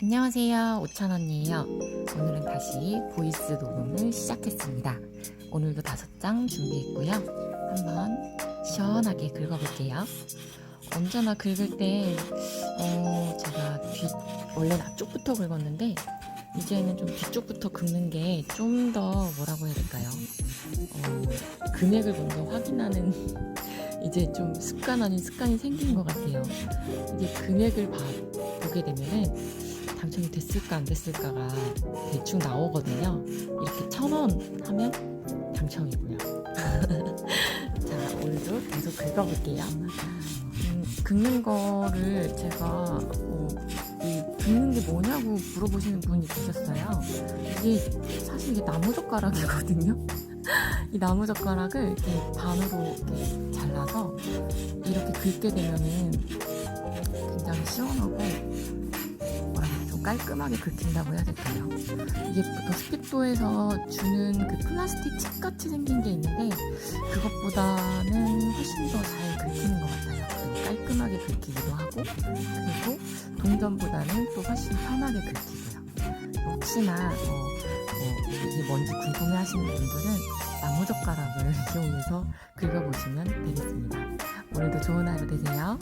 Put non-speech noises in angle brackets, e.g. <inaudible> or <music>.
안녕하세요. 오찬언니예요. 오늘은 다시 보이스 녹음을 시작했습니다. 오늘도 다섯 장 준비했고요. 한번 시원하게 긁어볼게요. 언제나 긁을 때 어, 제가 뒤 원래는 앞쪽부터 긁었는데 이제는 좀 뒤쪽부터 긁는 게 좀 더 뭐라고 해야 될까요? 어, 금액을 먼저 확인하는 <laughs> 이제 좀 습관 아닌 습관이 생긴 것 같아요. 이게 금액을 봐, 보게 되면은 당첨이 됐을까 안 됐을까가 대충 나오거든요. 이렇게 천 원 하면 당첨이고요. <laughs> 자, 오늘도 계속 긁어볼게요. 음, 긁는 거를 제가 어, 이 긁는 게 뭐냐고 물어보시는 분이 계셨어요. 이게 사실 이게 나무젓가락이거든요. <laughs> 이 나무젓가락을 이렇게 반으로 이렇게 잘라서 이렇게 긁게 되면은 굉장히 시원하고 뭐라 깔끔하게 긁힌다고 해야 될까요? 이게 보통 스피도에서 주는 그 플라스틱 칩 같이 생긴 게 있는데 그것보다는 훨씬 더 잘 긁히는 것 같아요. 깔끔하게 긁히기도 하고 그리고 동전보다는 또 훨씬 편하게 긁히고요. 혹시나 어, 뭐 이게 뭔지 궁금해하시는 분들은 나무젓가락을 <laughs> 이용해서 긁어보시면 되겠습니다. 오늘도 좋은 하루 되세요.